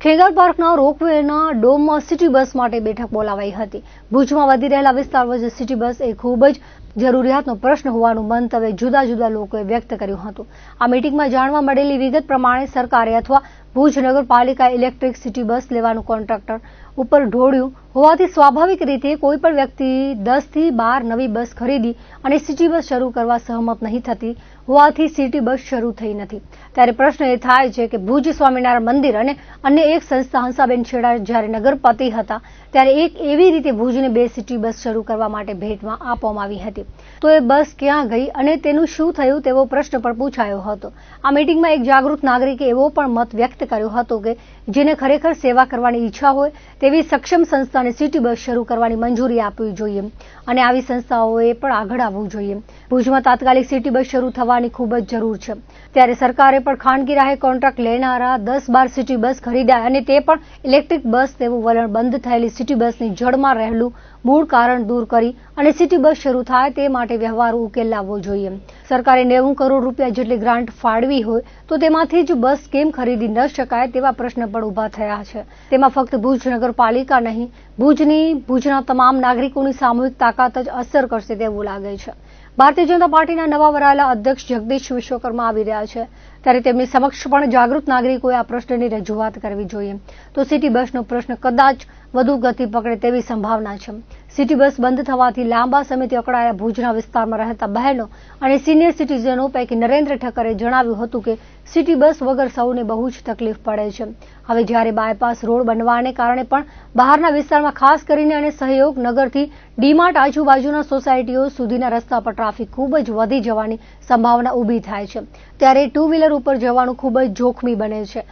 Khengar પાર્કના રોકવેના ડોમમાં city bus માટે બેઠક બોલાવાઈ હતી. ભુજમાં વધી રહેલા વિસ્તાર વચ્ચે સિટી બસ એ ખૂબ જ જરૂરિયાતનો પ્રશ્ન હોવાનું મંતવ્ય જુદા જુદા લોકોએ વ્યક્ત કર્યું હતું. આ મિટિંગમાં જાણવા મળેલી વિગત પ્રમાણે સરકારે અથવા ભુજ નગરપાલિકા ઇલેક્ટ્રિક સિટી બસ લેવાનું કોન્ટ્રાક્ટર ઉપર ઢોળ્યું. હોવાથી સ્વાભાવિક રીતે કોઈ પણ વ્યક્તિ દસથી બાર નવી બસ ખરીદી અને સિટી બસ શરૂ કરવા સહમત નહીં થતી. હોવાથી સિટી બસ શરૂ થઈ નથી. ત્યારે પ્રશ્ન એ થાય છે કે ભુજ સ્વામિનારાયણ મંદિર અને અન્ય એક સંસ્થા હંસાબેન છેડા જ્યારે નગરપતિ હતા, ત્યારે એક એવી રીતે ભુજને બે સિટી બસ શરૂ કરવા માટે ભેટમાં આપવામાં આવી હતી. તો એ બસ ક્યાં ગઈ અને તેનું શું થયું તેવો પ્રશ્ન પણ પૂછાયો હતો. આ મિટિંગમાં એક જાગૃત નાગરિકે એવો પણ મત વ્યક્ત કર્યો હતો કે જેને ખરેખર સેવા કરવાની ઈચ્છા હોય તેવી સક્ષમ સંસ્થાને સિટી બસ શરૂ કરવાની મંજૂરી આપવી જોઈએ અને આવી સંસ્થાઓએ પણ આગળ આવવું જોઈએ. ભુજમાં તાત્કાલિક સિટી બસ શરૂ થવાની ખૂબ જ જરૂર છે. ત્યારે સરકારે પણ ખાનગી રાહે કોન્ટ્રાક્ટ લેનારા દસ બાર સિટી બસ ખરીદ્યા અને તે પણ ઇલેક્ટ્રિક બસ તેવું વલણ બંધ થયેલી સિટી બસની જડમાં રહેલું મૂળ કારણ દૂર કરી અને સિટી બસ શરૂ થાય તે માટે વ્યવહારુ ઉકેલ લાવવો જોઈએ. સરકારે નેવું કરોડ રૂપિયા જેટલી ગ્રાન્ટ ફાળવી હોય તો તેમાંથી જ બસ કેમ ખરીદી ન શકાય તેવા પ્રશ્ન પણ ઊભા થયા છે. તેમાં ફક્ત ભુજ નગરપાલિકા નહીં, ભુજની, ભુજના તમામ નાગરિકોની સામૂહિક તાકાત જ અસર કરશે તેવું લાગે છે. ભારતીય જનતા પાર્ટીના નવા વરાયેલા અધ્યક્ષ જગદીશ વિશ્વકર્મા આવી રહ્યા છે. ત્યારે તેમની સમક્ષ પણ જાગૃત નાગરિકોએ આ પ્રશ્નની રજૂઆત કરવી જોઈએ. તો સિટી બસનો પ્રશ્ન કદાચ વધુ ગતિ પકડે તેવી સંભાવના છે. સિટી બસ બંધ થવાથી લાંબા સમયથી અકળાયેલા ભુજના વિસ્તારમાં રહેતા બહેનો અને સિનિયર સિટીઝનો પૈકી નરેન્દ્ર ઠક્કરે જણાવ્યું હતું કે સિટી બસ વગર સૌને બહુ જ તકલીફ પડે છે. હવે જ્યારે બાયપાસ રોડ બનવાને કારણે પણ બહારના વિસ્તારમાં ખાસ કરીને અને સહયોગ નગરથી ડીમાર્ટ આજુબાજુના સોસાયટીઓ સુધીના રસ્તા પર ટ્રાફિક ખૂબ જ વધી જવાની સંભાવના ઊભી થાય છે. ત્યારે ટુ વ્હીલર ઉપર જવાનું ખૂબ જ જોખમી બને છે.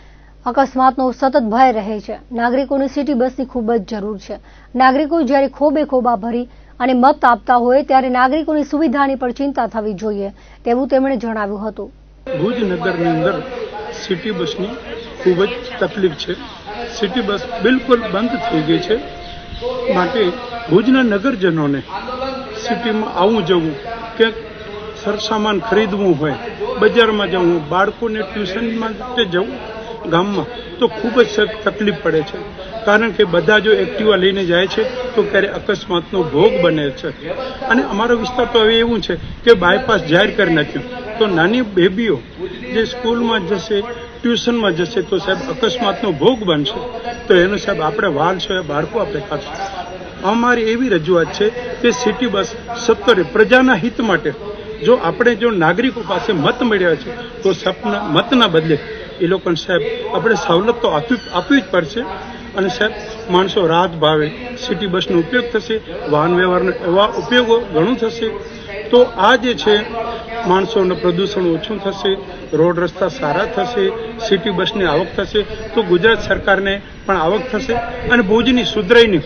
અકસ્માતનો સતત ભય રહે છે. નાગરિકોને સિટી બસની ખૂબ જ જરૂર છે. નાગરિકો જ્યારે ખોબે ખોબા ભરી અને મત આપતા હોય ત્યારે નાગરિકોની સુવિધાની પણ ચિંતા થવી જોઈએ તેવું તેમણે જણાવ્યું હતું. ભુજ નગરની અંદર સિટી બસની ખૂબ જ તકલીફ છે. સિટી બસ બિલકુલ બંધ થઈ ગઈ છે. માટે ભુજના નગરજનોને સિટીમાં આવવું જવું કે સરસામાન ખરીદવું હોય, બજારમાં જવું, બાળકોને ટ્યુશન માટે જવું ગામમાં તો ખૂબ જ તકલીફ પડે છે. કારણ કે બધા જો એક્ટિવા લઈને જાય છે, તો ક્યારે અકસ્માતનો ભોગ બને છે. અને અમારો વિસ્તાર તો હવે એવું છે કે બાયપાસ જાહેર કરી નાખ્યું. તો નાની બેબીઓ જે સ્કૂલમાં જશે, ટ્યુશનમાં જશે, તો સાહેબ અકસ્માતનો ભોગ બનશે. તો એનો સાહેબ આપણે વાલ છે, બાળકો આપણે કાઢશું. અમારી એવી રજૂઆત છે કે સિટી બસ સત્તરે પ્રજાના હિત માટે જો આપણે જો નાગરિકો પાસે મત મળ્યા છે, તો સપના મતના બદલે એ લોકોને સાહેબ, આપણે સવલત તો આપવી આપવી જ પડશે. અને સાહેબ, માણસો રાત ભાવે, સિટી બસનો ઉપયોગ થશે, વાહન વ્યવહારનો એવા ઉપયોગો ઘણું થશે. તો આ જે છે, માણસોનું પ્રદૂષણ ઓછું થશે, રોડ રસ્તા સારા થશે, સિટી બસની આવક થશે, તો ગુજરાત સરકારને પણ આવક થશે. અને ભુજની સુધરાઈની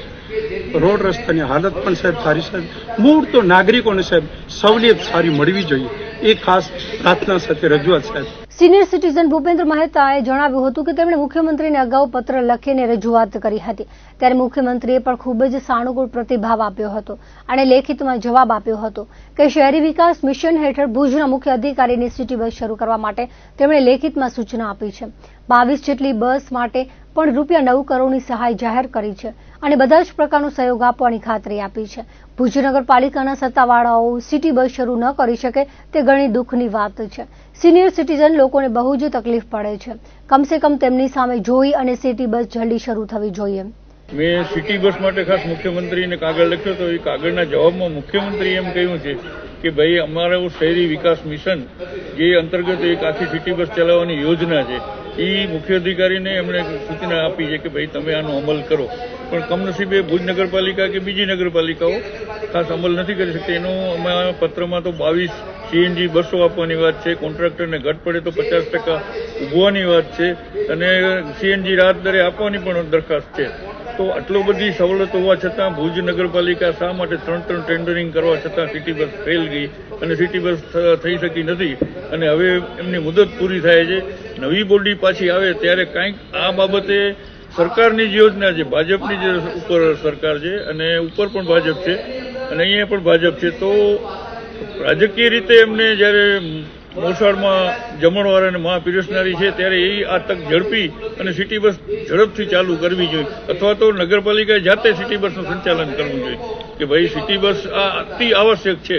રોડ રસ્તાની હાલત પણ સાહેબ સારી સાહેબ મૂળ તો નાગરિકોને સાહેબ સવલિયત સારી મળવી જોઈએ. એ ખાસ પ્રાર્થના સાથે રજૂઆત સાહેબ. સિનિયર સિટીઝન ભૂપેન્દ્ર મહેતાએ જણાવ્યું હતું કે તેમણે મુખ્યમંત્રીને અગાઉ પત્ર લખીને રજૂઆત કરી હતી. ત્યારે મુખ્યમંત્રીએ પણ ખૂબ જ સાનુકૂળ પ્રતિભાવ આપ્યો હતો અને લેખિતમાં જવાબ આપ્યો હતો કે શહેરી વિકાસ મિશન હેઠળ ભુજના મુખ્ય અધિકારીની સિટી બસ શરૂ કરવા માટે તેમણે લેખિતમાં સૂચના આપી છે. બાવીસ જેટલી બસ માટે પણ રૂપિયા નવ કરોડની સહાય જાહેર કરી છે. અને બધા જ પ્રકારનો સહયોગ આપવાની ખાતરી આપી છે. ભુજ નગરપાલિકાના સત્તાવાળાઓ સિટી બસ શરૂ ન કરી શકે તે ઘણી દુઃખની વાત છે. સિનિયર સિટીઝન લોકોને બહુ જ તકલીફ પડે છે. કમસે કમ તેમની સામે જોઈ અને સિટી બસ જલ્દી શરૂ થવી જોઈએ. મેં સિટી બસ માટે ખાસ મુખ્યમંત્રીને કાગળ લખ્યો હતો એ કાગળના જવાબમાં મુખ્યમંત્રીએ એમ કહ્યું છે કે ભાઈ, અમારું શહેરી વિકાસ મિશન જે અંતર્ગત એક આખી સિટી બસ ચલાવવાની યોજના છે એ મુખ્ય અધિકારીને એમણે સૂચના આપી છે કે ભાઈ તમે આનો અમલ કરો. પણ કમનસીબે ભુજ નગરપાલિકા કે બીજી નગરપાલિકાઓ ખાસ અમલ નથી કરી શકતી. એનું અમે પત્રમાં તો બાવીસ સીએનજી બસો આપવાની વાત છે, કોન્ટ્રાક્ટરને ઘટ પડે તો પચાસ ટકા ઉભવાની વાત છે અને સીએનજી રાહત દરે આપવાની પણ દરખાસ્ત છે. તો આટલો બધી સવલત હોવા છતાં ભુજ નગરપાલિકા શા માટે ત્રણ ત્રણ ટેન્ડરિંગ કરવા છતાં સિટી બસ ફેલ ગઈ અને સિટી બસ થઈ શકી નથી? અને હવે એમની મુદત પૂરી થાય છે. નવી બોડી પાછી આવે ત્યારે કાંઈક આ બાબતે સરકારની જ યોજના છે. ભાજપની જે ઉપર સરકાર છે અને ઉપર પણ ભાજપ છે અને અહીંયા પણ ભાજપ છે. તો રાજકીય રીતે એમને જ્યારે મોસાળમાં જમણવાર અને મહા પીરસનારી છે, ત્યારે એ આ તક ઝડપી અને સિટી બસ ઝડપથી ચાલુ કરવી જોઈએ. અથવા તો નગરપાલિકાએ જાતે સિટી બસનું સંચાલન કરવું જોઈએ. કે ભાઈ, સિટી બસ આ અતિ આવશ્યક છે.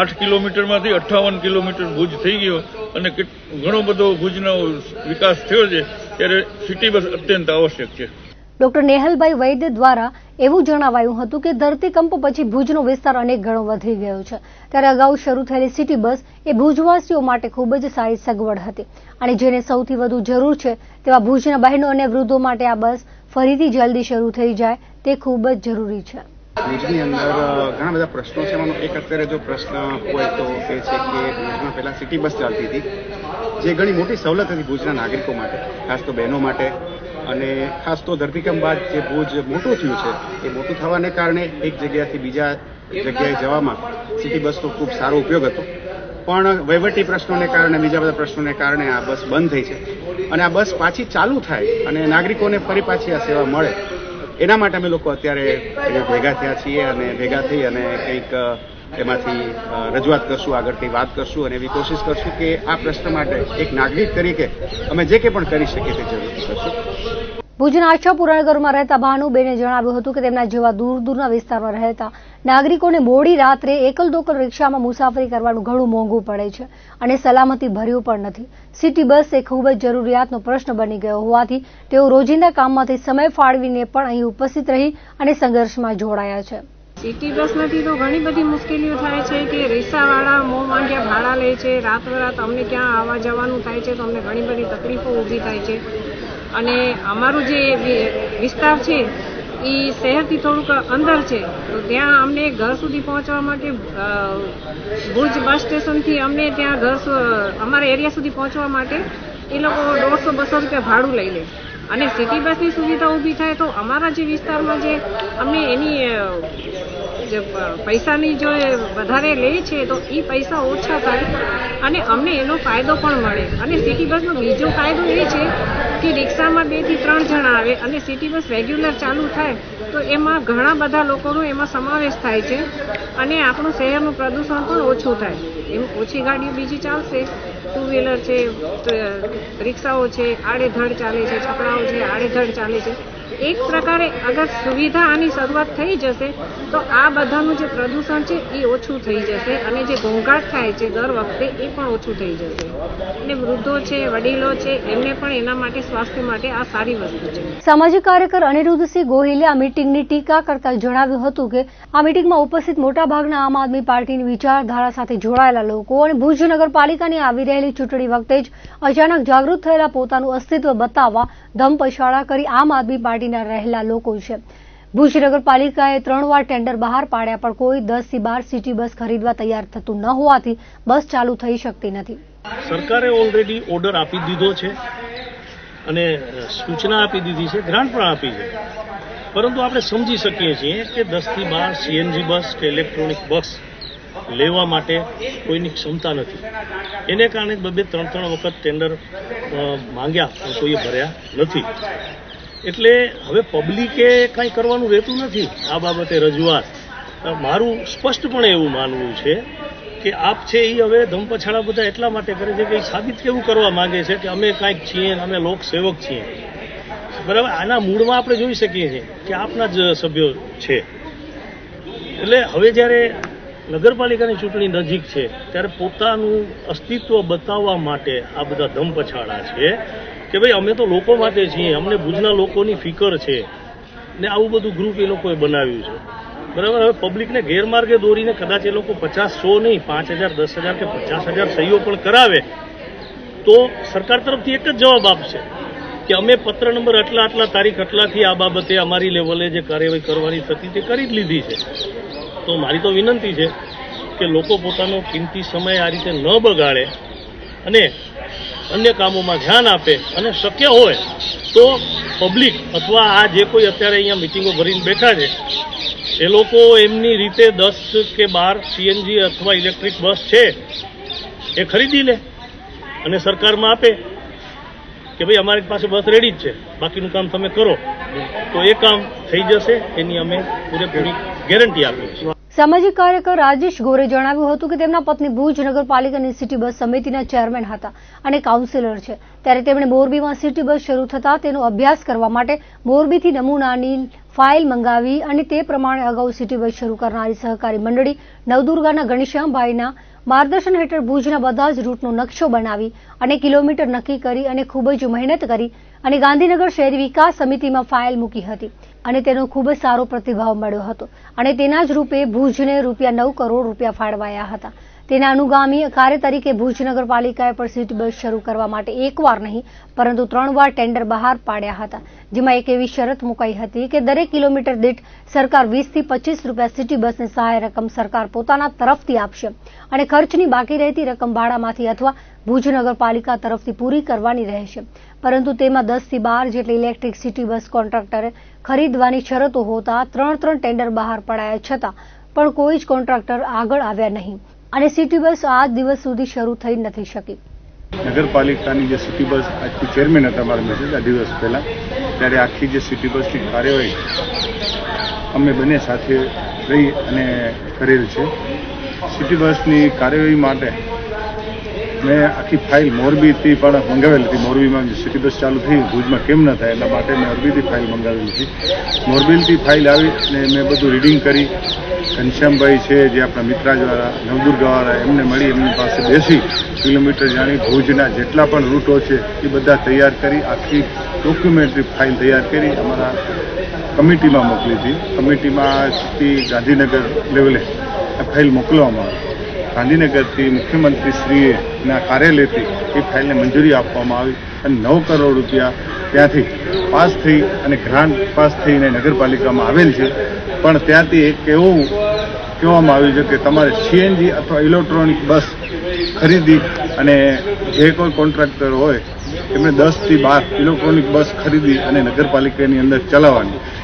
આઠ કિલોમીટરમાંથી અઠ્ઠાવન કિલોમીટર ભુજ થઈ ગયો અને ઘણો બધો ભુજનો વિકાસ થયો છે, ત્યારે સિટી બસ અત્યંત આવશ્યક છે. ડોક્ટર નેહલભાઈ વૈદ્ય દ્વારા એવું જણાવાયું હતું કે ધરતીકંપ પછી ભુજનો વિસ્તાર અનેક ગણો વધી ગયો છે. ત્યારે અગાઉ શરૂ થયેલી સિટી બસ એ ભુજવાસીઓ માટે ખૂબ જ સારી સગવડ હતી. અને જેને સૌથી વધુ જરૂર છે તેવા ભુજના બહેનો અને વૃદ્ધો માટે આ બસ ફરીથી જલ્દી શરૂ થઈ જાય તે ખૂબ જ જરૂરી છે. ભુજની અંદર ઘણા બધા પ્રશ્નો છે. એમાંનો એક અત્યારે જો પ્રશ્ન હોય તો એ છે કે ભુજમાં પહેલાં સિટી બસ ચાલતી હતી, જે ઘણી મોટી સવલત હતી ભુજના નાગરિકો માટે, ખાસ તો બહેનો માટે. અને ખાસ તો ધરતીકંપ બાદ જે ભુજ મોટું થયું છે, એ મોટું થવાને કારણે એક જગ્યાથી બીજા જગ્યાએ જવામાં સિટી બસનો ખૂબ સારો ઉપયોગ હતો. પણ વહીવટી પ્રશ્નોને કારણે, બીજા બધા પ્રશ્નોને કારણે આ બસ બંધ થઈ છે. અને આ બસ પાછી ચાલુ થાય અને નાગરિકોને ફરી પાછી આ સેવા મળે. એના માટે અમે લોકો અત્યારે ભેગા થયા છીએ અને ભેગા થઈ અને કંઈક એમાંથી રજૂઆત કરશું, આગળથી વાત કરશું અને એવી કોશિશ કરશું કે આ પ્રશ્ન માટે એક નાગરિક તરીકે અમે જે કંઈ પણ કરી શકીએ તે જરૂરથી કરશું. ભુજના આશાપુરાનગરમાં રહેતા ભાનુબેને જણાવ્યું હતું કે તેમના જેવા દૂર દૂરના વિસ્તારમાં રહેતા નાગરિકોને મોડી રાત્રે એકલ દોકલ રિક્ષામાં મુસાફરી કરવાનું ઘણું મોંઘું પડે છે અને સલામતી ભર્યું પણ નથી. સિટી બસ એ ખૂબ જ જરૂરિયાતનો પ્રશ્ન બની ગયો હોવાથી તેઓ રોજિંદા કામમાંથી સમય ફાળવીને પણ અહીં ઉપસ્થિત રહી અને સંઘર્ષમાં જોડાયા છે. સિટી બસમાંથી તો ઘણી બધી મુશ્કેલીઓ થાય છે કે રિક્ષાવાળા મોં માંગ્યા ભાડા લે છે. રાતોરાત અમને ક્યાં આવવા જવાનું થાય છે તો અમને ઘણી બધી તકલીફો ઊભી થાય છે. અને અમારું જે વિસ્તાર છે એ શહેરથી થોડુંક અંદર છે. તો ત્યાં અમને ઘર સુધી પહોંચવા માટે ભુજ બસ સ્ટેશનથી અમને ત્યાં ઘર અમારા એરિયા સુધી પહોંચવા માટે એ લોકો દોઢસો બસો રૂપિયા ભાડું લઈ લે. અને સિટી બસની સુવિધા ઊભી થાય તો અમારા જે વિસ્તારમાં જે અમે એની પૈસાની જો વધારે લે છે, તો એ પૈસા ઓછા થાય અને અમને એનો ફાયદો પણ મળે. અને સિટી બસનો બીજો ફાયદો એ છે કે રિક્ષામાં બેથી ત્રણ જણા આવે અને સિટી બસ રેગ્યુલર ચાલુ થાય, તો એમાં ઘણા બધા લોકોનો એમાં સમાવેશ થાય છે અને આપણું શહેરનું પ્રદૂષણ પણ ઓછું થાય. એમ ઓછી ગાડીઓ બીજી ચાલશે ટુ વ્હીલર છે રિક્ષાઓ છે, આડેધડ ચાલે છે, છકડાઓ છે, આડેધડ ચાલે છે. એક પ્રકારે અગર સુવિધા આની શરૂઆત થઈ જશે, તો આ બધાનું જે પ્રદૂષણ છે એ ઓછું થઈ જશે અને જે ઘોંઘાટ થાય છે દર વખતે એ પણ ઓછું થઈ જશે. અને વૃદ્ધો છે, વડીલો છે, એમને પણ એના માટે, સ્વાસ્થ્ય માટે આ સારી વસ્તુ છે. સામાજિક કાર્યકર અનિરુદ્ધસિંહ ગોહિલે આ મીટિંગની ટીકા કરતા જણાવ્યું હતું કે, આ મીટિંગમાં ઉપસ્થિત મોટાભાગના આમ આદમી પાર્ટીની વિચારધારા સાથે જોડાયેલા લોકો અને ભુજ નગરપાલિકાની આવી રહેલી ચૂંટણી વખતે જ અચાનક જાગૃત થયેલા પોતાનું અસ્તિત્વ બતાવવા ધમપછાડા કરી આમ આદમી પાર્ટીના રહેલા લોકો છે. ભુજ નગરપાલિકાએ ત્રણ વાર ટેન્ડર બહાર પાડ્યા, પણ કોઈ દસથી બાર સિટી બસ ખરીદવા તૈયાર થતું ન હોવાથી બસ ચાલુ થઈ શકતી નથી. સરકારે ઓલરેડી ઓર્ડર આપી દીધો છે અને સૂચના આપી દીધી છે, ગ્રાન્ટ પણ આપી છે. પરંતુ આપણે સમજી શકીએ છીએ કે દસથી બાર સીએનજી બસ કે ઇલેક્ટ્રોનિક બસ લેવા માટે કોઈની ક્ષમતા નથી. એને કારણે બબે ત્રણ ત્રણ વખત ટેન્ડર માંગ્યા પણ કોઈએ ભર્યા નથી. એટલે હવે પબ્લિકે કાંઈ કરવાનું રહેતું નથી આ બાબતે રજૂઆત. મારું સ્પષ્ટપણે એવું માનવું છે કે આપ છે એ હવે ધમપછાડા બધા એટલા માટે કરે છે કે એ સાબિત કેવું કરવા માંગે છે કે અમે કાંઈક છીએ અમે લોકસેવક છીએ. બરાબર? આના મૂળમાં આપણે જોઈ શકીએ છીએ કે આપના જ સભ્યો છે. એટલે હવે જ્યારે નગરપાલિકાની ચૂંટણી નજીક છે, ત્યારે પોતાનું અસ્તિત્વ બતાવવા માટે આ બધા ધમપછાડા છે. કે ભાઈ, અમે તો લોકો માટે છીએ, અમને ભુજના લોકોની ફિકર છે. ને આવું બધું ગ્રુપ એ લોકોએ બનાવ્યું છે. બરાબર? હવે પબ્લિકને ગેરમાર્ગે દોરીને કદાચ એ લોકો પચાસ સો નહીં, પાંચ હજાર, દસ હજાર કે પચાસ હજાર સહીઓ પણ કરાવે, તો સરકાર તરફથી એક જ જવાબ આપશે કે અમે પત્ર નંબર આટલા આટલા તારીખ આટલાથી આ બાબતે અમારી લેવલે જે કાર્યવાહી કરવાની થતી તે કરી જ લીધી છે. તો મારી તો વિનંતી છે કે લોકો પોતાનો કિંમતી સમય આ રીતે ન બગાડે અને અન્ય કામોમાં ધ્યાન આપે અને શક્ય હોય તો પબ્લિક અથવા આ જે કોઈ અત્યારે અહીંયા મિટિંગો ભરીને બેઠા છે, એ લોકો એમની રીતે દસ કે બાર સીએનજી અથવા ઇલેક્ટ્રિક બસ છે, એ ખરીદી લે અને સરકારમાં આપે કે ભાઈ અમારી પાસે બસ રેડી જ છે, બાકીનું કામ તમે કરો. તો એ કામ થઈ જશે, એની અમે પૂરેપૂરી ગેરંટી આપીએ છીએ. સામાજિક કાર્યકર રાજેશ ગોરે જણાવ્યું હતું કે તેમના પત્ની ભુજ નગરપાલિકાની સિટી બસ સમિતિના ચેરમેન હતા અને કાઉન્સિલર છે. ત્યારે તેમણે મોરબીમાં સિટી બસ શરૂ થતા તેનો અભ્યાસ કરવા માટે મોરબીથી નમૂનાની ફાઇલ મંગાવી અને તે પ્રમાણે અગાઉ સિટી બસ શરૂ કરનારી સહકારી મંડળી નવદુર્ગાના ઘનશ્યામભાઈના માર્ગદર્શન હેઠળ ભુજના બધા જ રૂટનો નકશો બનાવી અને કિલોમીટર નક્કી કરી અને ખૂબ જ મહેનત કરી અને ગાંધીનગર શહેરી વિકાસ સમિતિમાં ફાઇલ મૂકી હતી. અને તેનો ખૂબ જ સારો પ્રતિભાવ મળ્યો હતો. અને તેના જ રૂપે ભુજને રૂપિયા નવ કરોડ રૂપિયા ફાળવાયા હતા. તેના અનુગામી કાર્ય તરીકે ભુજ નગરપાલિકાએ પણ સિટી બસ શરૂ કરવા માટે એકવાર નહીં, પરંતુ ત્રણ વાર ટેન્ડર બહાર પાડ્યા હતા. જેમાં એક એવી શરત મુકાઈ હતી કે દરેક કિલોમીટર દીઠ સરકાર વીસથી પચીસ રૂપિયા સિટી બસની સહાય રકમ સરકાર પોતાના તરફથી આપશે અને ખર્ચની બાકી રહેતી રકમ ભાડામાંથી અથવા ભુજ નગરપાલિકા તરફથી પૂરી કરવાની રહેશે. પરંતુ તેમાં દસથી બાર જેટલી ઇલેક્ટ્રિક સિટી બસ કોન્ટ્રાક્ટરે ખરીદવાની શરતો હોતા ત્રણ ત્રણ ટેન્ડર બહાર પડાયા છતાં પણ કોઈ જ કોન્ટ્રાક્ટર આગળ આવ્યા નહીં. અને સિટી બસ આજ દિવસ સુધી શરૂ થઈ નથી શકી. નગરપાલિકાની જે સિટી બસ આજથી ચેરમેન હતા મારા મેસેજ આ દિવસ પહેલાં, ત્યારે આખી જે સિટી બસની કાર્યવાહી અમે બંને સાથે રહી અને કરેલ છે. સિટી બસની કાર્યવાહી માટે મેં આખી ફાઇલ મોરબીથી પણ મંગાવેલી હતી. મોરબીમાં સિટી બસ ચાલુ થઈ, ભુજમાં કેમ ન થાય એટલા માટે મેં મોરબીથી ફાઇલ મંગાવેલી હતી. મોરબીથી ફાઇલ આવી અને મેં બધું રીડિંગ કરી ઘનશ્યામભાઈ છે, જે આપણા મિત્રાજવાળા નવદુર્ગાવાળા એમને મળી એમની પાસે બેસી કિલોમીટર જાણી ભુજના જેટલા પણ રૂટો છે, એ બધા તૈયાર કરી, આખી ડોક્યુમેન્ટરી ફાઇલ તૈયાર કરી અમારા કમિટીમાં મોકલી હતી. કમિટીમાંથી ગાંધીનગર લેવલે આ ફાઇલ મોકલવામાં આવી. ગાંધીનગરથી મુખ્યમંત્રી શ્રીના કાર્યાલયથી એ ફાઇલને મંજૂરી આપવામાં આવી. અને નવ કરોડ રૂપિયા ત્યાંથી પાસ થઈ અને ગ્રાન્ટ પાસ થઈને નગરપાલિકામાં આવેલ છે. પણ ત્યાંથી એક એવું કહેવામાં આવ્યું છે કે તમારે સીએનજી અથવા ઇલેક્ટ્રોનિક બસ ખરીદી અને જે કોઈ કોન્ટ્રાક્ટર હોય એમણે દસથી બાર ઇલેક્ટ્રોનિક બસ ખરીદી અને નગરપાલિકાની અંદર ચલાવવાની.